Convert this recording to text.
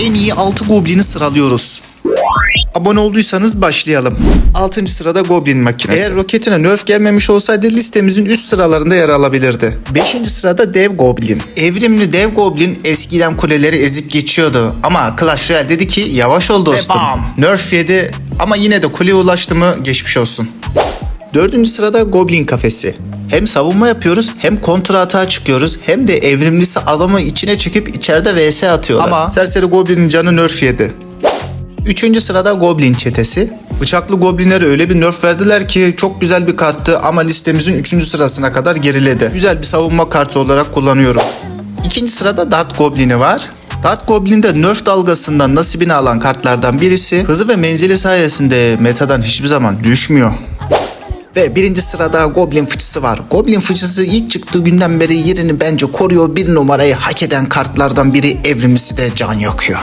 en iyi 6 Goblin'i sıralıyoruz. Abone olduysanız başlayalım. 6. sırada Goblin makinesi. Eğer roketine nerf gelmemiş olsaydı listemizin üst sıralarında yer alabilirdi. 5. sırada Dev Goblin. Evrimli Dev Goblin eskiden kuleleri ezip geçiyordu. Ama Clash Royale dedi ki yavaş ol dostum. Nerf yedi ama yine de kuleye ulaştı mı geçmiş olsun. Dördüncü sırada Goblin kafesi. Hem savunma yapıyoruz hem kontra atağa çıkıyoruz hem de evrimlisi adamı içine çekip içeride vs atıyorlar. Ama serseri Goblin'in canı nerf yedi. Üçüncü sırada Goblin çetesi. Bıçaklı Goblinlere öyle bir nerf verdiler ki çok güzel bir karttı ama listemizin üçüncü sırasına kadar geriledi. Güzel bir savunma kartı olarak kullanıyorum. İkinci sırada Dart Goblin'i var. Dart Goblin'de nerf dalgasından nasibini alan kartlardan birisi hızı ve menzili sayesinde metadan hiçbir zaman düşmüyor. Ve birinci sırada Goblin fıçısı var. Goblin fıçısı ilk çıktığı günden beri yerini bence koruyor. Bir numarayı hak eden kartlardan biri evrimlisi de can yakıyor.